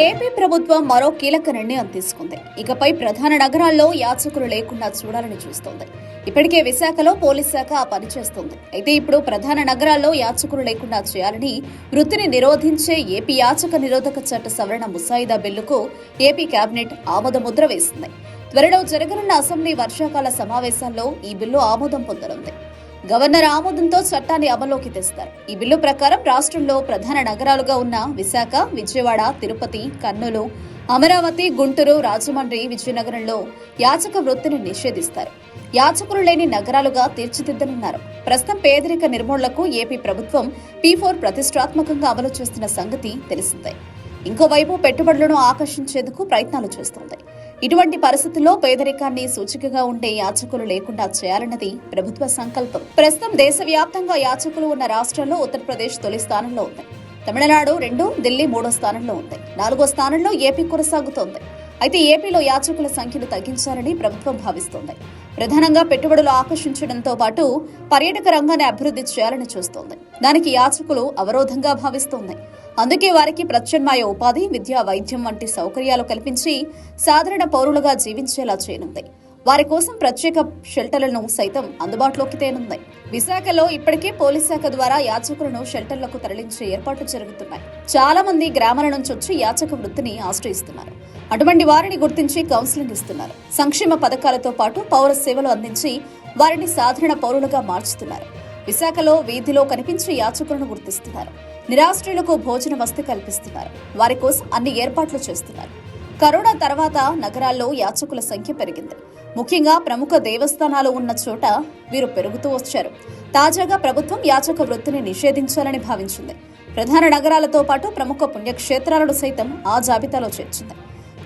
AP ప్రభుత్వం మరో కీలక నిర్ణయం తీసుకుంది. ఇకపై ప్రధాన నగరాల్లో యాచకులు లేకుండా చూడాలని చూస్తోంది. ఇప్పటికే విశాఖలో పోలీస్ శాఖ పనిచేస్తోంది. అయితే ఇప్పుడు ప్రధాన నగరాల్లో యాచకులు లేకుండా చేయాలని వృత్తిని నిరోధించే ఏపీ యాచక నిరోధక చట్ట సవరణ ముసాయిదా బిల్లుకు ఏపీ కేబినెట్ ఆమోద ముద్ర వేసింది. త్వరలో జరగనున్న అసెంబ్లీ వర్షాకాల సమావేశాల్లో ఈ బిల్లు ఆమోదం పొందనుంది. గవర్నర్ ఆమోదంతో చట్టాన్ని అమల్లోకి తెస్తారు. ఈ బిల్లు ప్రకారం రాష్ట్రంలో ప్రధాన నగరాలుగా ఉన్న విశాఖ విజయవాడ తిరుపతి కర్నూలు అమరావతి గుంటూరు రాజమండ్రి విజయనగరంలో యాచక వృత్తిని నిషేధిస్తారు. యాచకులు లేని నగరాలుగా తీర్చిదిద్దనున్నారు. ప్రస్తుతం పేదరిక నిర్మూలనకు ఏపీ ప్రభుత్వం పీ ఫోర్ ప్రతిష్టాత్మకంగా అమలు చేస్తున్న సంగతి తెలిసిందే. ఇంకోవైపు పెట్టుబడులను ఆకర్షించేందుకు ప్రయత్నాలు చేస్తోంది. ఇటువంటి పరిస్థితుల్లో పేదరికాన్ని సూచికగా ఉండే యాచకులు లేకుండా చేయాలన్నది ప్రభుత్వ సంకల్పం. ప్రస్తుతం దేశవ్యాప్తంగా యాచకులు ఉన్న రాష్ట్రాల్లో ఉత్తరప్రదేశ్ తొలి స్థానంలో ఉంది. తమిళనాడు రెండు ఢిల్లీ మూడో స్థానంలో ఉంది. నాలుగో స్థానంలో ఏపీ కొనసాగుతోంది. అయితే ఏపీలో యాచకుల సంఖ్యను తగ్గించాలని ప్రభుత్వం భావిస్తోంది. ప్రధానంగా పెట్టుబడులు ఆకర్షించడంతో పాటు పర్యాటక రంగాన్ని అభివృద్ధి చేయాలని చూస్తోంది. దానికి యాచకులు అవరోధంగా భావిస్తోంది. అందుకే వారికి ప్రత్యామ్నాయ ఉపాధి విద్యా వైద్యం వంటి సౌకర్యాలు కల్పించి సాధారణ పౌరులుగా జీవించేలా చేయనుంది. వారి కోసం ప్రత్యేక షెల్టర్లను సైతం అందుబాటులోకి తేనుంది. విశాఖలో ఇప్పటికే పోలీస్ శాఖ ద్వారా యాచకులను షెల్టర్లకు తరలించే ఏర్పాట్లు జరుగుతున్నాయి. చాలా మంది గ్రామాల నుంచి వచ్చి యాచక వృత్తిని ఆశ్రయిస్తున్నారు. అటువంటి వారిని గుర్తించి కౌన్సిలింగ్ ఇస్తున్నారు. సంక్షేమ పథకాలతో పాటు పౌర సేవలు అందించి వారిని సాధారణ పౌరులుగా మార్చుతున్నారు. విశాఖలో వీధిలో కనిపించే యాచకులను గుర్తిస్తున్నారు. నిరాశ్రయులకు భోజన వసతి కల్పిస్తున్నారు. వారి కోసం అన్ని ఏర్పాట్లు చేస్తున్నారు. కరోనా తర్వాత నగరాల్లో యాచకుల సంఖ్య పెరిగింది. ముఖ్యంగా ప్రముఖ దేవస్థానాలు ఉన్న చోట వీరు పెరుగుతూ వచ్చారు. తాజాగా ప్రభుత్వం యాచక వృత్తిని నిషేధించాలని భావించింది. ప్రధాన నగరాలతో పాటు ప్రముఖ పుణ్యక్షేత్రాలను సైతం ఆ జాబితాలో చేర్చింది.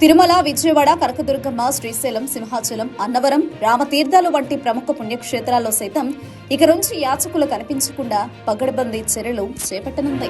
తిరుమల విజయవాడ కనకదుర్గమ్మ శ్రీశైలం సింహాచలం అన్నవరం రామతీర్థాలు వంటి ప్రముఖ పుణ్యక్షేత్రాల్లో సైతం ఇక నుంచి యాచకులు కనిపించకుండా పగడబందీ చర్యలు చేపట్టనుంది